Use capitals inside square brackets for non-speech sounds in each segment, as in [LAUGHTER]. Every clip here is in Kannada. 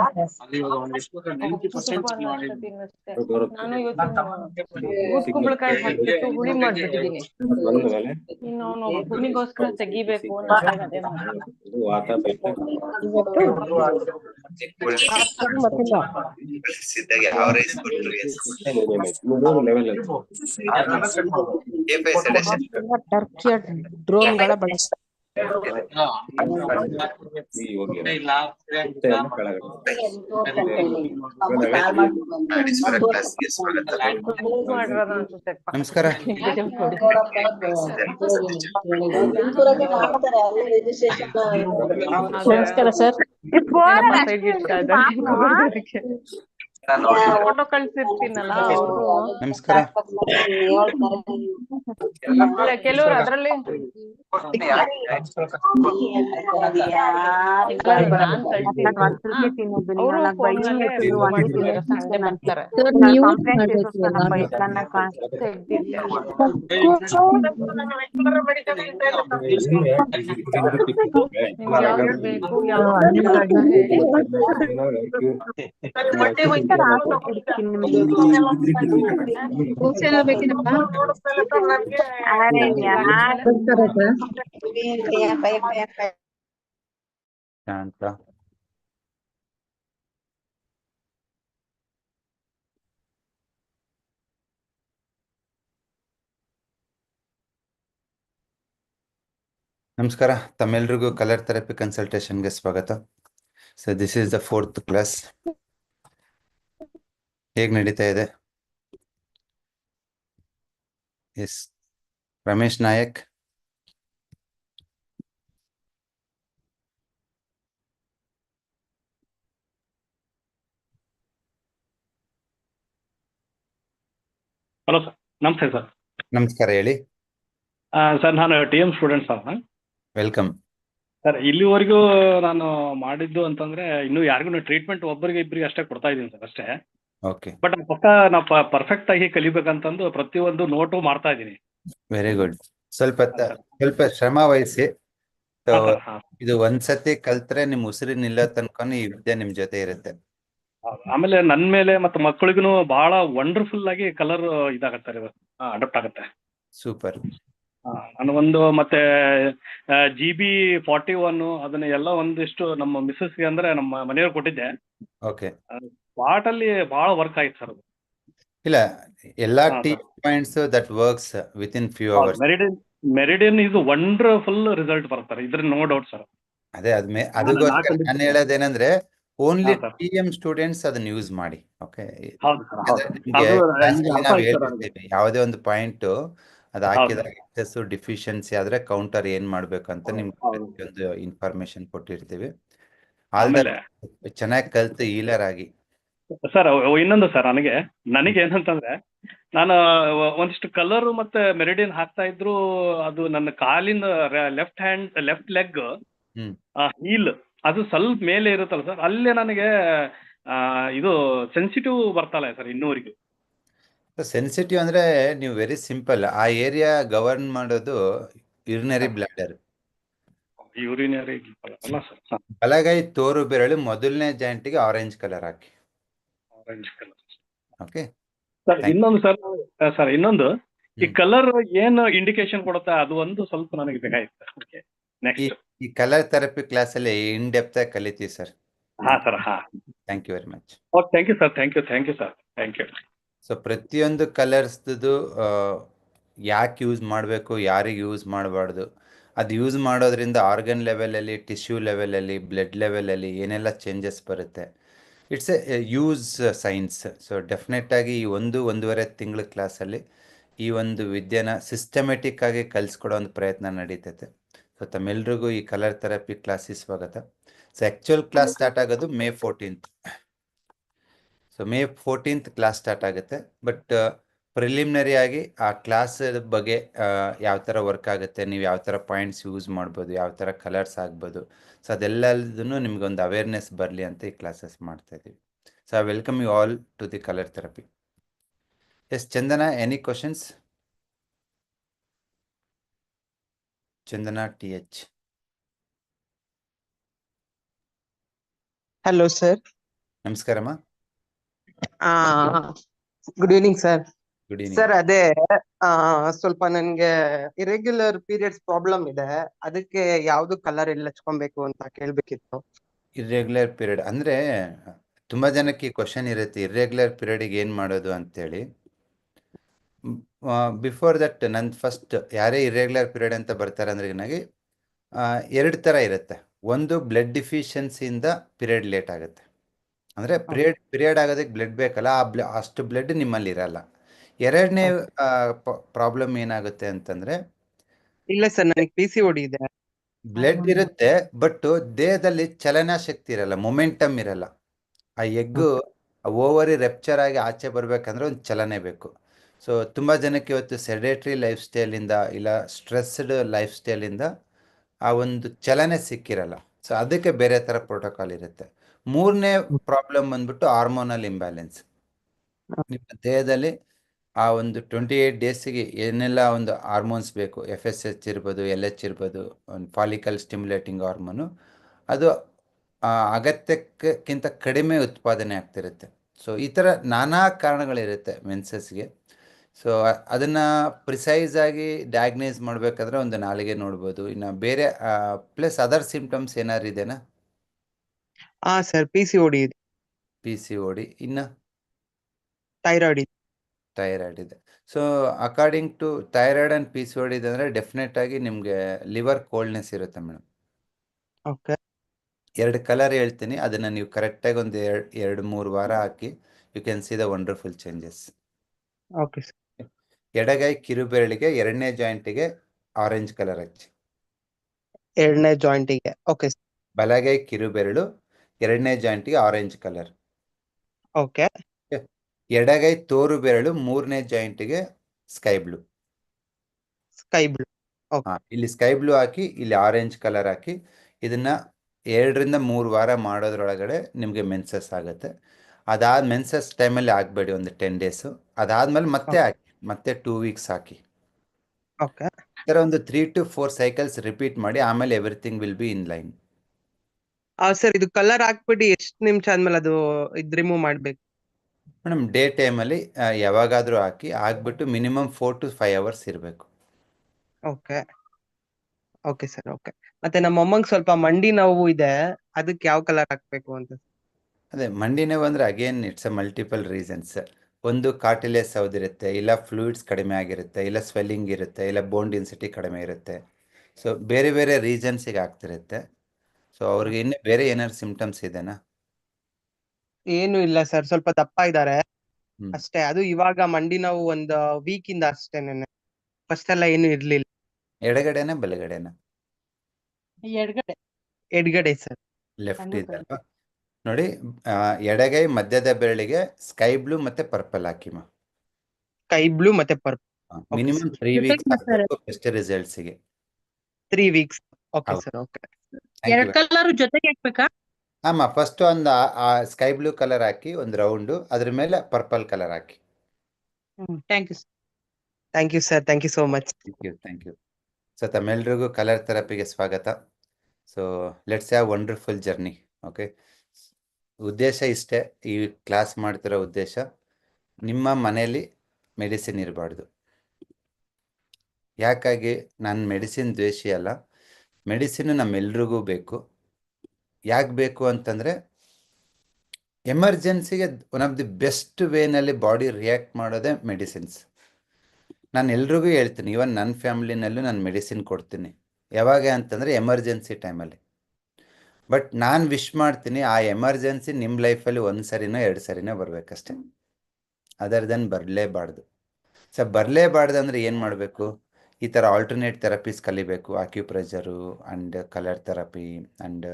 ಅಲ್ಲಿ ಇವಾಗ ಒಂದ್ ಎಷ್ಟು ನೈಂಟಿ ಪರ್ಸೆಂಟ್ ತಿನ್ನಷ್ಟೇ ನಾನು ಇವತ್ತು ಗುಡ್ ಕುಂಬಳಕಾಯಿ ಹಾಕ್ಬಿಟ್ಟು ಹುಳಿ ಮಾಡ್ಬಿಟ್ಟಿದೀನಿ ಇನ್ನು ಅವನು ಹುಳಿಗೋಸ್ಕರ ತೆಗಿಬೇಕು ಅಂತ ಅದೇ ಮಾಡ್ತೀನಿ. ಸಿದ್ಧಾಗಿ ಯಾವ ರೈಸ್ ಕೊಟ್ರು ಟರ್ಕಿಯ ಡ್ರೋನ್ಗಳ ಬಳಕೆ ನಮಸ್ಕಾರ. ನಮಸ್ಕಾರ sir. ಫೋಟೋ ಕಳ್ಸಿರ್ತೀನಲ್ಲ [LAUGHS] ಅವರು ನಮಸ್ಕಾರ ಕೆಲವರು ಅದ್ರಲ್ಲಿ ನಾನ್ ಕಳ್ಸಿದ್ದೀನಿ. ಅವ್ರು phone ನಲ್ಲೇ ಇದು ಮಾಡ್ಬಿಟ್ಟಿದ್ದಾರೆ, ಸಂಜೆ ಮಾಡ್ತಾರೆ. ಸರ್ ನೀವು ಮಾಡ್ಬೇಕಲ್ಲ ತೆಗ್ದಿದ್ದೆ. ನಿಮ್ಗೆ ಯಾವ್ದು ಬೇಕು ಯಾವ್ದು ಬೇಡ ಅಂತ ಹೇಳಿ. Shanta ನಮಸ್ಕಾರ ತಮ್ಮೆಲ್ರಿಗೂ ಕಲರ್ ಥೆರಪಿ ಕನ್ಸಲ್ಟೇಷನ್ಗೆ ಸ್ವಾಗತ. So this is the fourth class ಹೇಗೆ ನಡೀತಾ ಇದೆ? S Ramesh Nayak. Hello sir ನಮಸ್ತೆ ಸರ್. ನಮಸ್ಕಾರ ಹೇಳಿ. ಸರ್ ನಾನು T M student sir welcome. Sir ಇಲ್ಲಿವರೆಗೂ ನಾನು ಮಾಡಿದ್ದು ಅಂತಂದ್ರೆ ಇನ್ನು ಯಾರಿಗೂ ಟ್ರೀಟ್ಮೆಂಟ್ ಒಬ್ಬರಿಗೆ ಇಬ್ಬರಿಗೆ ಅಷ್ಟೇ ಕೊಡ್ತಾ ಇದ್ದೀನಿ ಸರ್ ಅಷ್ಟೇ. ಓಕೆ ಬಟ್ ಪಕ್ಕ ನಾವು ಪರ್ಫೆಕ್ಟ್ ಆಗಿ ಕಲಿಬೇಕಂತಂದು ಪ್ರತಿಯೊಂದು ನೋಟು ಮಾಡ್ತಾ ಇದ್ದೀನಿ. ವೆರಿ ಗುಡ್ ಸ್ವಲ್ಪ ಸ್ವಲ್ಪ ಶ್ರಮ ವಹಿಸಿ. ಇದು ಒಂದ್ಸತಿ ಕಲ್ತ್ರೆ ನಿಮ್ ಉಸಿರಿ ನಿಲ್ಲ ತನಕ ಈ ವಿದ್ಯೆ ನಿಮ್ ಜೊತೆ ಇರುತ್ತೆ. ಆಮೇಲೆ ನನ್ ಮೇಲೆ ಮತ್ತೆ ಮಕ್ಕಳಿಗೂ ಬಹಳ ವಂಡರ್ಫುಲ್ ಆಗಿ ಕಲರ್ ಇದಾಗತ್ತೆ ಅಡಾಪ್ಟ್ ಆಗುತ್ತೆ. ಸೂಪರ್ ನಾನು ಒಂದು ಮತ್ತೆ ಜಿ ಬಿ ಫಾರ್ಟಿ ಒನ್ ಅದನ್ನ ಎಲ್ಲ ಒಂದಿಷ್ಟು ನಮ್ಮ ಮಿಸ್ಸಸ್ಗೆ ಅಂದ್ರೆ ನಮ್ಮ ಮನೆಯವ್ರು ಕೊಟ್ಟಿದ್ದೆ. ಓಕೆ ಪಾಟಲ್ಲಿ ಬಹಳ ವರ್ಕ್ ಆಯ್ತು ಸರ್ ಇಲ್ಲ ಎಲ್ಲಾ ಹಾ, the points that works within few hours meridian meridian ಇದು ವಂಡರ್ಫುಲ್ ರಿಸಲ್ಟ್ ಬರ್ತಾರೆ ಇದ್ರ ನೋ ಡೌಟ್ ಸರ್ ಅದೇ ಅದ್ಮೇ ನಾನು ಹೇಳೋದು ಏನಂದ್ರೆ ನಾನು ಹೇಳೋದೇನಂದ್ರೆ ಓನ್ಲಿ ಹಾ, sir. ಟಿ ಎಂ ಸ್ಟೂಡೆಂಟ್ಸ್ ಅದನ್ನ ಯೂಸ್ ಮಾಡಿ ಓಕೆ ಹೌದು ಸರ್ ಹೌದು ಅದು class ನಿಮ್ಗೆ ಅಲ್ಲಿ ಅರ್ಥ ಆಯ್ತು sir ನನಗೆ. ಯಾವುದೇ ಒಂದು ಪಾಯಿಂಟ್ ಅದ್. ಹಾಕಿದಾಗ ಎಕ್ಸಸ್ ಡಿಫಿಷಿಯನ್ಸಿ ಆದ್ರೆ ಕೌಂಟರ್ ಏನ್ ಮಾಡ್ಬೇಕು ಅಂತ ನಿಮ್ಗೆ ಹೌದು. ಪ್ರತಿಯೊಂದು ಇನ್ಫಾರ್ಮೇಶನ್ ಕೊಟ್ಟಿರ್ತೀವಿ ಆಮೇಲೆ ಚೆನ್ನಾಗಿ ಕಲ್ತು ಹೀಲರ್ ಆಗಿ ಸರ್ ಇನ್ನೊಂದು ಸರ್ ನನಗೆ ನನಗೆ ಏನಂತಂದ್ರೆ ನಾನು ಒಂದಿಷ್ಟು ಕಲರ್ ಮತ್ತೆ ಮೆರಿಡಿಯನ್ ಹಾಕ್ತಾ ಇದ್ರು ಅದು ನನ್ನ ಕಾಲಿನ left hand left leg. Heel ಅದು ಸ್ವಲ್ಪ ಮೇಲೆ ಇರುತ್ತಲ್ಲ ಸರ್ ಅಲ್ಲೇ ನನಗೆ ಇದು ಸೆನ್ಸಿಟಿವ್ ಬರ್ತಲ್ಲ ಸರ್ ಇನ್ನೂವರೆಗೂ. ಸೆನ್ಸಿಟಿವ್ ಅಂದ್ರೆ ನೀವು ವೆರಿ ಸಿಂಪಲ್ ಆ ಏರಿಯಾ ಗವರ್ನ್ ಮಾಡೋದು ಯೂರಿನರಿ ಬ್ಲಾಡರ್ ಯೂರಿನರಿ ಬಲಗೈ ತೋರು ಬೆರಳು ಮೊದಲನೇ ಜಾಯಿಂಟಿಗೆ ಆರೆಂಜ್ ಕಲರ್ ಹಾಕಿ. ಆರೆಂಜ್ ಕಲರ್ ಓಕೆ ಸರ್ ಇನ್ನೊಂದು ಸರ್ ಸರ್ ಇನ್ನೊಂದು ಈ ಕಲರ್ ಏನು ಇಂಡಿಕೇಶನ್ ಕೊಡುತ್ತೆ ಅದು ಒಂದು ಸ್ವಲ್ಪ ನನಗೆ ಬೇಕಾಗಿತ್ತು. ಈ ನೆಕ್ಸ್ಟ್ ಈ ಕಲರ್ ಥೆರಪಿ ಕ್ಲಾಸ್ ಅಲ್ಲಿ ಇನ್ ಡೆಪ್ತ್ ಆಗಿ ಕಲಿತೀವಿ ಸರ್. ಹಾ ಸರ್ ಹಾ. Thank you very much okay thank you sir thank you thank you sir thank you so ಪ್ರತಿಯೊಂದು ಕಲರ್ಸ್ದು ಯಾಕೆ ಯೂಸ್ ಮಾಡಬೇಕು ಯಾರಿಗೆ ಯೂಸ್ ಮಾಡಬಾರ್ದು ಅದು ಯೂಸ್ ಮಾಡೋದ್ರಿಂದ ಆರ್ಗನ್ ಲೆವೆಲಲ್ಲಿ ಟಿಶ್ಯೂ ಲೆವೆಲಲ್ಲಿ ಬ್ಲಡ್ ಲೆವೆಲಲ್ಲಿ ಏನೆಲ್ಲ ಚೇಂಜಸ್ ಬರುತ್ತೆ. It's a use science so ಡೆಫಿನೆಟಾಗಿ ಈ ಒಂದು, ಒಂದೂವರೆ ತಿಂಗಳ ಕ್ಲಾಸಲ್ಲಿ ಈ ಒಂದು ವಿದ್ಯೆನ ಸಿಸ್ಟಮೆಟಿಕ್ ಆಗಿ ಕಲಿಸ್ಕೊಡೋ ಒಂದು ಪ್ರಯತ್ನ ನಡೀತೈತೆ. ಸೊ ತಮ್ಮೆಲ್ರಿಗೂ ಈ ಕಲರ್ ಥೆರಪಿ ಕ್ಲಾಸಿಗೆ ಸ್ವಾಗತ. ಸೊ ಆ್ಯಕ್ಚುಯಲ್ ಕ್ಲಾಸ್ ಸ್ಟಾರ್ಟ್ ಆಗೋದು May fourteenth so May fourteenth class start ಆಗುತ್ತೆ. ಬಟ್ ಪ್ರಿಲಿಮಿನರಿ ಆಗಿ ಆ ಕ್ಲಾಸ್ ಬಗ್ಗೆ ಯಾವ ಥರ ವರ್ಕ್ ಆಗುತ್ತೆ ನೀವು ಯಾವ ಥರ ಪಾಯಿಂಟ್ಸ್ ಯೂಸ್ ಮಾಡ್ಬೋದು ಯಾವ ಥರ ಕಲರ್ಸ್ ಆಗ್ಬೋದು. ಸೊ ಅದೆಲ್ಲದನ್ನು ನಿಮ್ಗೊಂದು ಅವೇರ್ನೆಸ್ ಬರಲಿ ಅಂತ ಈ ಕ್ಲಾಸಸ್ ಮಾಡ್ತಾ ಇದ್ದೀವಿ so I welcome you all to the colour therapy S Chandana any questions Chandana T H hello sir ನಮಸ್ಕಾರಮ್ಮ good evening sir good evening sir ಅದೇ ಆ ಸ್ವಲ್ಪ ನನ್ಗೆ ಇರೆಗ್ಯುಲರ್ ಪೀರಿಯಡ್ಸ್ ಪ್ರಾಬ್ಲಮ್ ಇದೆ. ಅದಕ್ಕೆ ಯಾವ್ದು ಕಲರ್ ಎಲ್ಲ ಹಚ್ಕೊಬೇಕು ಅಂತ ಕೇಳ್ಬೇಕಿತ್ತು. ಇರ್ರೆಗ್ಯುಲರ್ ಪೀರಿಯಡ್ ಅಂದ್ರೆ ತುಂಬಾ ಜನಕ್ಕೆ ಈ ಕ್ವಶನ್ ಇರುತ್ತೆ ಇರ್ರೆಗ್ಯುಲರ್ ಪೀರಿಯಡಿಗೆ ಏನ್ ಮಾಡೋದು ಅಂತೇಳಿ. ಬಿಫೋರ್ ದಟ್ ನನ್ ಫಸ್ಟ್ ಯಾರೇ ಇರ್ರೆಗ್ಯುಲರ್ ಪೀರಿಯಡ್ ಅಂತ ಬರ್ತಾರೆ ಅಂದ್ರೆ ನನಗೆ ಎರಡು ತರ ಇರುತ್ತೆ. ಒಂದು ಬ್ಲಡ್ ಡಿಫಿಷಿಯನ್ಸಿಯಿಂದ ಪೀರಿಯಡ್ ಲೇಟ್ ಆಗುತ್ತೆ. ಅಂದ್ರೆ ಪೀರಿಯಡ್ ಪೀರಿಯಡ್ ಆಗೋದಕ್ಕೆ ಬ್ಲಡ್ ಬೇಕಲ್ಲ ಆ ಬ್ಲ ಅಷ್ಟು ಬ್ಲಡ್ ನಿಮ್ಮಲ್ಲಿ ಇರಲ್ಲ. ಎರಡನೇ ಪ್ರಾಬ್ಲಮ್ ಏನಾಗುತ್ತೆ ಅಂತಂದ್ರೆ ಇಲ್ಲ ಸರ್ ನನಗೆ ಪಿ ಸಿ ಓಡಿ ಇದೆ. ಬ್ಲಡ್ ಇರುತ್ತೆ ಬಟ್ ದೇಹದಲ್ಲಿ ಚಲನ ಶಕ್ತಿ ಇರಲ್ಲ ಮೊಮೆಂಟಮ್ ಇರಲ್ಲ. ಆ ಎಗ್ಗು ಓವರಿ ರೆಪ್ಚರ್ ಆಗಿ ಆಚೆ ಬರ್ಬೇಕಂದ್ರೆ ಒಂದು ಚಲನೆ ಬೇಕು. ಸೊ ತುಂಬ ಜನಕ್ಕೆ ಇವತ್ತು ಸೆಡೆಟ್ರಿ ಲೈಫ್ ಸ್ಟೈಲಿಂದ ಇಲ್ಲ ಸ್ಟ್ರೆಸ್ಡ್ ಲೈಫ್ ಸ್ಟೈಲಿಂದ ಆ ಒಂದು ಚಲನೆ ಸಿಕ್ಕಿರಲ್ಲ. ಸೊ ಅದಕ್ಕೆ ಬೇರೆ ಥರ ಪ್ರೋಟೋಕಾಲ್ ಇರುತ್ತೆ. ಮೂರನೇ ಪ್ರಾಬ್ಲಮ್ ಬಂದ್ಬಿಟ್ಟು ಹಾರ್ಮೋನಲ್ ಇಂಬ್ಯಾಲೆನ್ಸ್ ನಿಮ್ಮ ದೇಹದಲ್ಲಿ ಆ ಒಂದು ಟ್ವೆಂಟಿ ಏಯ್ಟ್ ಡೇಸಿಗೆ ಏನೆಲ್ಲ ಒಂದು ಹಾರ್ಮೋನ್ಸ್ ಬೇಕು ಎಫ್ ಎಸ್ ಎಚ್ ಇರ್ಬೋದು ಎಲ್ ಎಚ್ ಇರ್ಬೋದು ಒಂದು ಫಾಲಿಕಲ್ ಸ್ಟಿಮ್ಯುಲೇಟಿಂಗ್ ಹಾರ್ಮೋನು ಅದು ಅಗತ್ಯಕ್ಕಿಂತ ಕಡಿಮೆ ಉತ್ಪಾದನೆ ಆಗ್ತಿರುತ್ತೆ. ಸೊ ಈ ಥರ ನಾನಾ ಕಾರಣಗಳಿರುತ್ತೆ ಮೆನ್ಸಸ್ಗೆ. ಸೊ ಅದನ್ನು ಪ್ರಿಸೈಸ್ ಆಗಿ ಡಯಾಗ್ನೈಸ್ ಮಾಡಬೇಕಾದ್ರೆ ಒಂದು ನಾಲಿಗೆ ನೋಡ್ಬೋದು. ಇನ್ನು ಬೇರೆ ಪ್ಲಸ್ ಅದರ್ ಸಿಂಪ್ಟಮ್ಸ್ ಏನಾದ್ರು ಇದೆನಾ? ಹಾಂ sir P C O D P C O D ಇನ್ನು? ಥೈರಾಯ್ಡ್ ಥೈರಾಯ್ಡ್ ಇದೆ. So according to thyroid and P C ಇದೆ ಅಂದರೆ ಡೆಫಿನೆಟ್ ಆಗಿ ನಿಮಗೆ ಲಿವರ್ ಕೋಲ್ಡ್ನೆಸ್ ಇರುತ್ತೆ ಮೇಡಮ್ ಓಕೆ ಎರಡು ಕಲರ್ ಹೇಳ್ತೀನಿ. ಅದನ್ನು ನೀವು ಕರೆಕ್ಟಾಗಿ ಒಂದು ಎರಡು ಎರಡು ಮೂರು ವಾರ ಹಾಕಿ you can see the wonderful changes okay sir ಎಡಗೈ ಕಿರುಬೆರಳಿಗೆ ಎರಡನೇ ಜಾಯಿಂಟಿಗೆ ಆರೆಂಜ್ ಕಲರ್ ಹಚ್ಚಿ. ಎರಡನೇ ಜಾಯಿಂಟಿಗೆ ಓಕೆ ಬಲಗೈ ಕಿರುಬೆರಳು ಎರಡನೇ ಜಾಯಿಂಟಿಗೆ ಆರೆಂಜ್ ಕಲರ್ ಓಕೆ ಎಡಗೈ ತೋರು ಬೆರಳು ಮೂರನೇ ಜಾಯಿಂಟಿಗೆ ಸ್ಕೈ ಬ್ಲೂ ಸ್ಕೈ ಬ್ಲೂ ಹಾ ಇಲ್ಲಿ ಸ್ಕೈ ಬ್ಲೂ ಹಾಕಿ ಇಲ್ಲಿ ಆರೆಂಜ್ ಕಲರ್ ಹಾಕಿ ಇದನ್ನ ಎರಡರಿಂದ ಮೂರು ವಾರ ಮಾಡೋದ್ರೊಳಗಡೆ ನಿಮಗೆ ಮೆನ್ಸಸ್ ಆಗುತ್ತೆ. ಅದಾದ ಮೆನ್ಸಸ್ ಟೈಮಲ್ಲಿ ಆಗಬೇಡಿ ಒಂದು ಟೆನ್ ಡೇಸು ಅದಾದ್ಮೇಲೆ ಮತ್ತೆ ಹಾಕಿ ಮತ್ತೆ ಟೂ ವೀಕ್ಸ್ ಹಾಕಿ. ಥರ ಒಂದು three to four cycles repeat ಮಾಡಿ ಆಮೇಲೆ everything will be in line sir ಇದು ಕಲರ್ ಹಾಕ್ಬಿಟ್ಟು ಎಷ್ಟು ನಿಮಿಷ ಆದ್ಮೇಲೆ ಅದು ಇದು ರಿಮೂವ್ ಮಾಡ್ಬೇಕು? ಮೇಡಮ್ ಡೇ ಟೈಮಲ್ಲಿ ಯಾವಾಗಾದರೂ ಹಾಕಿ ಹಾಕ್ಬಿಟ್ಟು minimum four to five hours ಇರಬೇಕು. ಓಕೆ. Okay sir okay. ಮತ್ತೆ ನಮ್ಮ ಅಮ್ಮಂಗೆ ಸ್ವಲ್ಪ ಮಂಡಿ ನೋವು ಇದೆ ಅದಕ್ಕೆ ಯಾವ ಕಲರ್ ಹಾಕ್ಬೇಕು ಅಂತ? ಅದೇ ಮಂಡಿ ನೋವು ಅಂದರೆ again it's a multiple reasons ಒಂದು ಕಾರ್ಟಿಲೇಸ್ ಹೌದಿರುತ್ತೆ ಇಲ್ಲ ಫ್ಲೂಯಿಡ್ಸ್ ಕಡಿಮೆ ಆಗಿರುತ್ತೆ ಇಲ್ಲ ಸ್ವೆಲ್ಲಿಂಗ್ ಇರುತ್ತೆ ಇಲ್ಲ ಬೋನ್ ಡೆನ್ಸಿಟಿ ಕಡಿಮೆ ಇರುತ್ತೆ. ಸೊ ಬೇರೆ ಬೇರೆ ರೀಸನ್ಸಿಗೆ ಆಗ್ತಿರುತ್ತೆ. ಸೊ ಅವ್ರಿಗೆ ಇನ್ನೂ ಬೇರೆ ಏನಾದ್ರು ಸಿಂಪ್ಟಮ್ಸ್ ಇದೆನಾ? ಏನು ಇಲ್ಲ ಸರ್ ಸ್ವಲ್ಪ ದಪ್ಪ ಇದ್ದಾರೆ ಹ್ಮ್. ಅಷ್ಟೇ ಅದು ಇವಾಗ ಮಂಡಿ ನೋವು ಒಂದು ವೀಕ್ ಇಂದ ಅಷ್ಟೇನೆ ಫಸ್ಟ್ ಎಲ್ಲ ಏನು ಇರ್ಲಿಲ್ಲ. ಎಡಗಡೆನಾ ಬಲಗಡೆನಾ? ಎಡಗಡೆ. ಎಡಗಡೆ ಸರ್. ಲೆಫ್ಟ್ ಇದೆ ಅಲ್ವಾ ನೋಡಿ ಆ, ಎಡಗೈ ಮಧ್ಯದ ಬೆರಳಿಗೆ ಸ್ಕೈ ಬ್ಲೂ ಮತ್ತೆ ಪರ್ಪಲ್ ಹಾಕಿಮ ಸ್ಕೈ ಬ್ಲೂ ಮತ್ತೆ purple minimum three weeks best ರಿಸಲ್ಟ್ಸ್ಗೆ. Three weeks okay ಹೌದು. ಸರ್ ಓಕೆ ಎರಡ್ ಕಲರ್ ಜೊತೆಗೆ ಹಾಕ್ಬೇಕಾ? ಆಮ ಫಸ್ಟ್ ಒಂದು ಆ ಸ್ಕೈ ಬ್ಲೂ ಕಲರ್ ಹಾಕಿ ಒಂದು ರೌಂಡು ಅದ್ರ ಮೇಲೆ purple colour hockey. Thank you thank you sir thank you so much thank you thank you so ತಮ್ಮೆಲ್ರಿಗೂ colour ಥೆರಪಿಗೆ ಸ್ವಾಗತ. So let's have wonderful journey okay ಉದ್ದೇಶ ಇಷ್ಟೇ ಈ ಕ್ಲಾಸ್ ಮಾಡ್ತಿರೋ ಉದ್ದೇಶ. ನಿಮ್ಮ ಮನೆಯಲ್ಲಿ ಮೆಡಿಸಿನ್ ಇರಬಾರ್ದು. ಯಾಕಾಗಿ? ನಾನು ಮೆಡಿಸಿನ್ ದ್ವೇಷಿ ಅಲ್ಲ. ಮೆಡಿಸಿನ್ ನಮ್ಮೆಲ್ರಿಗೂ ಬೇಕು. ಯಾಕೆ ಬೇಕು ಅಂತಂದರೆ, ಎಮರ್ಜೆನ್ಸಿಗೆ ಒನ್ ಆಫ್ ದಿ ಬೆಸ್ಟ್ ವೇನಲ್ಲಿ ಬಾಡಿ ರಿಯಾಕ್ಟ್ ಮಾಡೋದೇ ಮೆಡಿಸಿನ್ಸ್. ನಾನು ಎಲ್ರಿಗೂ ಹೇಳ್ತೀನಿ ಇವನ್ ನನ್ನ ಫ್ಯಾಮಿಲಿನಲ್ಲೂ ನಾನು ಮೆಡಿಸಿನ್ ಕೊಡ್ತೀನಿ. ಯಾವಾಗ ಅಂತಂದರೆ ಎಮರ್ಜೆನ್ಸಿ ಟೈಮಲ್ಲಿ. ಬಟ್ ನಾನು ವಿಶ್ ಮಾಡ್ತೀನಿ, ಆ ಎಮರ್ಜೆನ್ಸಿ ನಿಮ್ಮ ಲೈಫಲ್ಲಿ ಒಂದು ಸರಿನೋ ಎರಡು ಸರಿನೋ ಬರಬೇಕಷ್ಟೆ. ಅದರ್ ದನ್ ಬರಲೇಬಾರ್ದು. ಸೊ ಬರಲೇಬಾರ್ದು ಅಂದರೆ ಏನು ಮಾಡಬೇಕು? ಈ ಥರ ಆಲ್ಟರ್ನೇಟ್ ಥೆರಪೀಸ್ ಕಲಿಬೇಕು acupressure and colour therapy and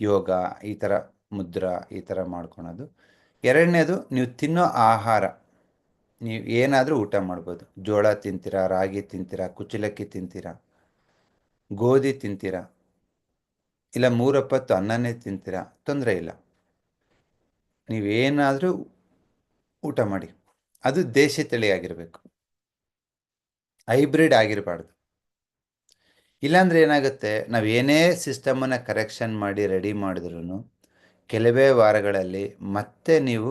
yoga, ಈ ಥರ ಮುದ್ರಾ, ಈ ಥರ ಮಾಡ್ಕೊಳೋದು. ಎರಡನೇದು, ನೀವು ತಿನ್ನೋ ಆಹಾರ. ನೀವು ಏನಾದರೂ ಊಟ ಮಾಡ್ಬೋದು. ಜೋಳ ತಿಂತೀರಾ, ರಾಗಿ ತಿಂತೀರಾ, ಕುಚ್ಚಲಕ್ಕಿ ತಿಂತೀರಾ, ಗೋಧಿ ತಿಂತೀರಾ, ಇಲ್ಲ ಮೂರಪ್ಪತ್ತು ಅನ್ನನೇ ತಿಂತೀರಾ, ತೊಂದರೆ ಇಲ್ಲ. ನೀವೇನಾದರೂ ಊಟ ಮಾಡಿ. ಅದು ದೇಶಿ ತಳಿಯಾಗಿರಬೇಕು. ಹೈಬ್ರಿಡ್ ಆಗಿರಬಾರ್ದು. ಇಲ್ಲಾಂದ್ರೆ ಏನಾಗುತ್ತೆ, ನಾವು ಏನೇ ಸಿಸ್ಟಮನ್ನು ಕರೆಕ್ಷನ್ ಮಾಡಿ ರೆಡಿ ಮಾಡಿದ್ರೂ ಕೆಲವೇ ವಾರಗಳಲ್ಲಿ ಮತ್ತೆ ನೀವು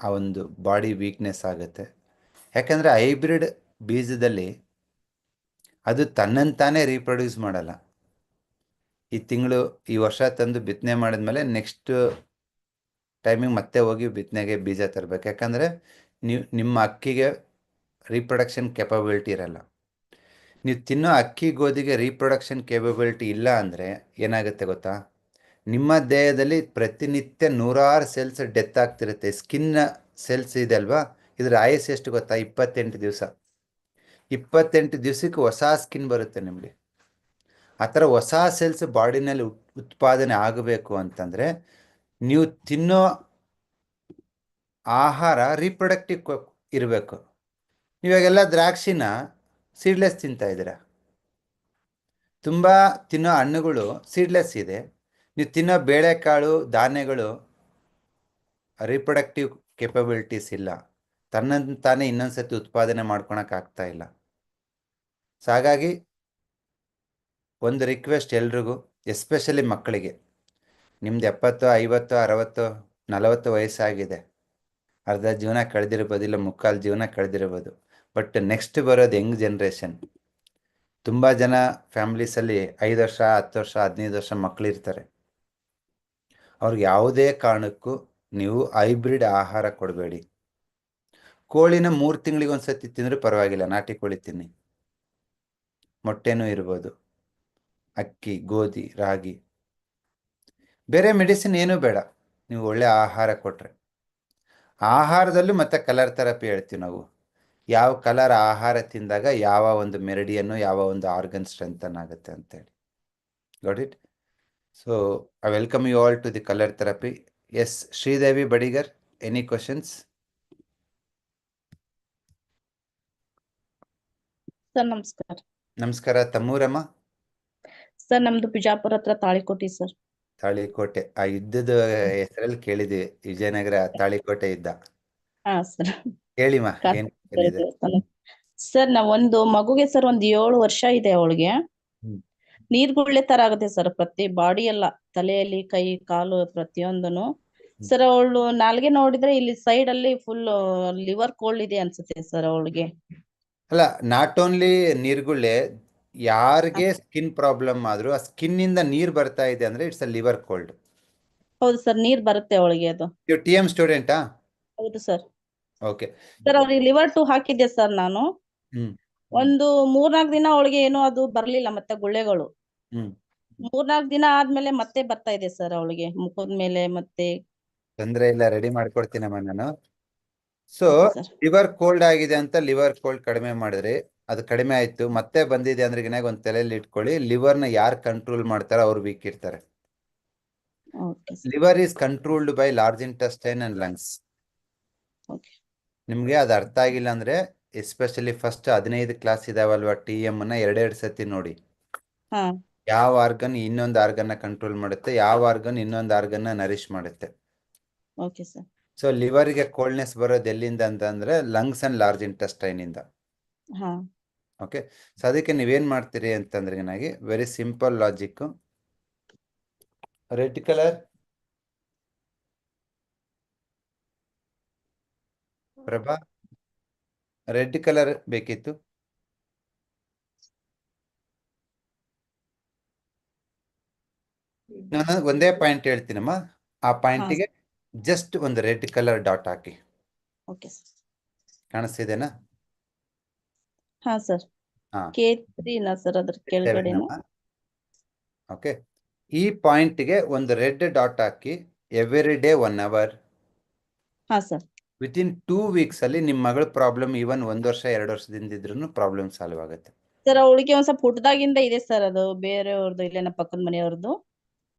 ಆ ಒಂದು ಬಾಡಿ ವೀಕ್ನೆಸ್ ಆಗುತ್ತೆ. ಯಾಕಂದರೆ ಹೈಬ್ರಿಡ್ ಬೀಜದಲ್ಲಿ ಅದು ತನ್ನಂತಾನೇ ರೀಪ್ರೊಡ್ಯೂಸ್ ಮಾಡಲ್ಲ. ಈ ತಿಂಗಳು, ಈ ವರ್ಷ ತಂದು ಬಿತ್ತನೆ ಮಾಡಿದ್ಮೇಲೆ ನೆಕ್ಸ್ಟ್ ಟೈಮಿಗೆ ಮತ್ತೆ ಹೋಗಿ ಬಿತ್ತನೆಗೆ ಬೀಜ ತರಬೇಕು. ಯಾಕಂದರೆ ನೀವು, ನಿಮ್ಮ ಅಕ್ಕಿಗೆ ರೀಪ್ರೊಡಕ್ಷನ್ ಕೆಪಬಿಲಿಟಿ ಇರಲ್ಲ. ನೀವು ತಿನ್ನೋ ಅಕ್ಕಿ ಗೋಧಿಗೆ ರೀಪ್ರೊಡಕ್ಷನ್ ಕೇಪಬಿಲಿಟಿ ಇಲ್ಲ ಅಂದರೆ ಏನಾಗುತ್ತೆ ಗೊತ್ತಾ? ನಿಮ್ಮ ದೇಹದಲ್ಲಿ ಪ್ರತಿನಿತ್ಯ ನೂರಾರು ಸೆಲ್ಸ್ ಡೆತ್ ಆಗ್ತಿರುತ್ತೆ. ಸ್ಕಿನ್ ಸೆಲ್ಸ್ ಇದೆ ಅಲ್ವಾ? ಇದರ ಆಯಸ್ ಎಷ್ಟು ಗೊತ್ತಾ? ಇಪ್ಪತ್ತೆಂಟು ದಿವಸ. ಇಪ್ಪತ್ತೆಂಟು ದಿವಸಕ್ಕೆ ಹೊಸ ಸ್ಕಿನ್ ಬರುತ್ತೆ ನಿಮಗೆ. ಆ ಥರ ಹೊಸ ಸೆಲ್ಸ್ ಬಾಡಿನಲ್ಲಿ ಉತ್ಪಾದನೆ ಆಗಬೇಕು ಅಂತಂದರೆ ನೀವು ತಿನ್ನೋ ಆಹಾರ ರೀಪ್ರೊಡಕ್ಟಿವ್ ಇರಬೇಕು. ನೀವಾಗೆಲ್ಲ ದ್ರಾಕ್ಷಿನ ಸೀಡ್ಲೆಸ್ ತಿಂತಾ ಇದ್ದೀರಾ? ತುಂಬ ತಿನ್ನೋ ಹಣ್ಣುಗಳು ಸೀಡ್ಲೆಸ್ ಇದೆ. ನೀವು ತಿನ್ನೋ ಬೇಳೆಕಾಳು, ಧಾನ್ಯಗಳು ರೀಪ್ರೊಡಕ್ಟಿವ್ ಕೆಪಬಿಲಿಟೀಸ್ ಇಲ್ಲ. ತನ್ನಂತಾನೆ ಇನ್ನೊಂದ್ಸತಿ ಉತ್ಪಾದನೆ ಮಾಡ್ಕೊಳಕ್ಕಾಗ್ತಾ ಇಲ್ಲ. ಸೊ ಹಾಗಾಗಿ ಒಂದು ರಿಕ್ವೆಸ್ಟ್ ಎಲ್ರಿಗೂ ಎಸ್ಪೆಷಲಿ ಮಕ್ಕಳಿಗೆ. ನಿಮ್ದು ಎಪ್ಪತ್ತು, ಐವತ್ತು, ಅರವತ್ತು, ನಲವತ್ತು ವಯಸ್ಸಾಗಿದೆ. ಅರ್ಧ ಜೀವನ ಕಳೆದಿರ್ಬೋದು, ಇಲ್ಲ ಮುಕ್ಕಾಲು ಜೀವನ ಕಳೆದಿರ್ಬೋದು. ಬಟ್ ನೆಕ್ಸ್ಟ್ ಬರೋದು ಯಂಗ್ ಜನ್ರೇಷನ್ ತುಂಬ ಜನ ಫ್ಯಾಮಿಲೀಸಲ್ಲಿ ಐದು ವರ್ಷ, ಹತ್ತು ವರ್ಷ, ಹದಿನೈದು ವರ್ಷ ಮಕ್ಕಳಿರ್ತಾರೆ ಅವ್ರಿಗೆ ಯಾವುದೇ ಕಾರಣಕ್ಕೂ ನೀವು ಹೈಬ್ರಿಡ್ ಆಹಾರ ಕೊಡಬೇಡಿ. ಕೋಳಿನ ಮೂರು ತಿಂಗಳಿಗೆ ಒಂದ್ಸತಿ ತಿಂದರೂ ಪರವಾಗಿಲ್ಲ, ನಾಟಿ ಕೋಳಿ ತಿನ್ನಿ. ಮೊಟ್ಟೆನೂ ಇರ್ಬೋದು, ಅಕ್ಕಿ, ಗೋಧಿ, ರಾಗಿ. ಬೇರೆ ಮೆಡಿಸಿನ್ ಏನೂ ಬೇಡ, ನೀವು ಒಳ್ಳೆ ಆಹಾರ ಕೊಟ್ಟರೆ ಆಹಾರದಲ್ಲೂ ಮತ್ತೆ ಕಲರ್ ಥೆರಪಿ ಹೇಳ್ತೀವಿ ನಾವು. ಯಾವ ಕಲರ್ ಆಹಾರ ತಿಂದಾಗ ಯಾವ ಒಂದು ಮೆರಡಿಯನ್ನು ಯಾವ ಒಂದು ಆರ್ಗನ್ ಸ್ಟ್ರೆಂಥನ್ ಆಗುತ್ತೆ ಅಂತೇಳಿ. Got it so I welcome you all to the colour therapy S Sridevi Badiger any questions sir ನಮಸ್ಕಾರ ನಮಸ್ಕಾರ ತಮ್ಮೂರಮ್ಮ ಸರ್ ನಮ್ದು ಬಿಜಾಪುರ ಹತ್ರ ತಾಳಿಕೋಟೆ ಸರ್ ತಾಳಿಕೋಟೆ. ಆ ಯುದ್ಧದ ಹೆಸರಲ್ಲಿ ಕೇಳಿದ್ವಿ. ವಿಜಯನಗರ ತಾಳಿಕೋಟೆ ಇದ್ದ. ಹಾ ಸರ್ ಏನ್ ಏನಿದೆ ಸರ್ ನಾವ್ ಒಂದು ಮಗುಗೆ ಸರ್ ಒಂದ್ ಏಳು ವರ್ಷ ಇದೆ ಅವಳಿಗೆ. ಹ್ಮ್. ನೀರ್ಗುಳ್ಳೆ ತರ ಆಗುತ್ತೆ ಸರ್ ಪ್ರತಿ ಬಾಡಿ ಎಲ್ಲ ತಲೆಯಲ್ಲಿ ಕೈ ಕಾಲು ಪ್ರತಿಯೊಂದನು ಸರ್ ಅವಳು ನಾಲ್ಗೆ ನೋಡಿದ್ರೆ ಇಲ್ಲಿ ಸೈಡ್ ಅಲ್ಲಿ ಫುಲ್ ಲಿವರ್ ಕೋಲ್ಡ್ ಇದೆ ಅನ್ಸುತ್ತೆ ಸರ್ ಅವಳಿಗೆ. ಅಲ್ಲ ನಾಟ್ ಓನ್ಲಿ ನೀರ್ಗುಳ್ಳೆ ಯಾರಿಗೆ ಸ್ಕಿನ್ ಪ್ರಾಬ್ಲಮ್ ಆದ್ರೂ ಆ ಸ್ಕಿನ್ ಇಂದ ನೀರ್ ಬರ್ತಾ ಇದೆ ಅಂದ್ರೆ ಇಟ್ಸ್ ಅ ಲಿವರ್ ಕೋಲ್ಡ್ ಹೌದು ಸರ್ ನೀರ್ ಬರುತ್ತೆ ಅವಳಿಗೆ ಅದು. ನೀವು ಟಿ ಎಂ ಸ್ಟೂಡೆಂಟಾ ಹೌದು ಸರ್. ಓಕೆ ಸರ್ ಅವ್ರಿಗೆ ಲಿವರ್ ಟು ಹಾಕಿದ್ದೆ ಸರ್ ನಾನು. ಹ್ಮ್. ಒಂದು ಮೂರ್ನಾಲ್ಕು ದಿನ ಅವಳಿಗೆ ಏನೋ ಅದು ಬರ್ಲಿಲ್ಲ ಮತ್ತೆ ಗುಳ್ಳೆಗಳು. ಹ್ಮ್. ಮೂರ್ನಾಲ್ಕು ದಿನ ಆದ್ಮೇಲೆ ಮತ್ತೆ ಬರ್ತಾ ಇದೆ ಸರ್ ಅವಳಿಗೆ ಮುಖದ ಮೇಲೆ ಮತ್ತೆ. ತೊಂದ್ರೆ ಇಲ್ಲ ರೆಡಿ ಮಾಡ್ಕೊಡ್ತೀನಮ್ಮ ನಾನು. ಸೊ ಸರ್ ಲಿವರ್ ಕೋಲ್ಡ್ ಆಗಿದೆ ಅಂತ ಲಿವರ್ ಕೋಲ್ಡ್ ಕಡಿಮೆ ಮಾಡಿದ್ರಿ. ಅದು ಕಡಿಮೆ ಆಯ್ತು. ಮತ್ತೆ ಬಂದಿದೆ ಅಂದ್ರೆ ಗಿನಾಗ ಒಂದ್ ತಲೆಯಲ್ಲಿ ಇಟ್ಕೊಳ್ಳಿ. ಲಿವರ್ನ ಯಾರ್ ಕಂಟ್ರೋಲ್ ಮಾಡ್ತಾರೋ ಅವ್ರು ವೀಕ್ ಇರ್ತಾರೆ. Okay sir liver is controlled by large intestine and lungs okay ನಿಮ್ಗೆ ಅದು ಅರ್ಥ ಆಗಿಲ್ಲ ಅಂದರೆ ಎಸ್ಪೆಷಲಿ ಫಸ್ಟ್ ಹದಿನೈದು ಕ್ಲಾಸ್ ಇದಾವಲ್ವಾ ಟಿ ಎಂ ನ ಎರಡೆರಡು ಸತಿ ನೋಡಿ. ಯಾವ ಆರ್ಗನ್ ಇನ್ನೊಂದು ಆರ್ಗನ್ನ ಕಂಟ್ರೋಲ್ ಮಾಡುತ್ತೆ ಯಾವ ಆರ್ಗನ್ ಇನ್ನೊಂದು ಆರ್ಗನ್ನ ನರಿಶ್ ಮಾಡುತ್ತೆ. ಸೊ ಲಿವರ್ಗೆ ಕೋಲ್ಡ್ನೆಸ್ ಬರೋದು ಎಲ್ಲಿಂದ ಅಂತಂದ್ರೆ ಲಂಗ್ಸ್ ಅಂಡ್ ಲಾರ್ಜ್ ಇಂಟೆಸ್ಟೈನ್ ಇಂದ. ಓಕೆ ಸೊ ಅದಕ್ಕೆ ನೀವೇನ್ ಮಾಡ್ತೀರಿ ಅಂತಂದ್ರೆ ಏನಾಗಿ very simple logic red colour Prabha red colour ಬೇಕಿತ್ತು? ನಾನು ಒಂದೇ ಪಾಯಿಂಟ್ ಹೇಳ್ತೀನಮ್ಮ. ಆ ಪಾಯಿಂಟಿಗೆ ಜಸ್ಟ್ ಒಂದು ರೆಡ್ ಕಲರ್ ಡಾಟ್ ಹಾಕಿ. Okay sir. ಕಾಣಿಸ್ತಿದೆನಾ? ಹಾ ಸರ್. ಹಾ. ಕೆ ಸರ್ ಅದ್ರ ಕೆಳಗಡೆನ. ಓಕೆ. ಈ ಪಾಯಿಂಟ್ಗೆ ಒಂದು ರೆಡ್ ಡಾಟ್ ಹಾಕಿ ಎವ್ರಿ ಡೇ ಒನ್ ಅವರ್ ಹಾ sir. With in two weeks ಅಲ್ಲಿ ನಿಮ್ ಮಗಳ ಪ್ರಾಬ್ಲಮ್ ಈವನ್ ಒಂದ್ ವರ್ಷ, ಎರಡು ವರ್ಷದಿಂದ ಇದ್ರೂ ಪ್ರಾಬ್ಲಮ್ ಸಾಲ್ವ್ ಆಗುತ್ತೆ. ಸರ್ ಅವಳಿಗೆ ಒಂದ್ ಸ್ವಲ್ಪ ಹುಟ್ಟದಾಗಿಂದ ಇದೆ ಸರ್ ಅದು. ಬೇರೆಯವ್ರದ್ದು ಇಲ್ಲೇನ ಪಕ್ಕದ ಮನೆಯವ್ರದ್ದು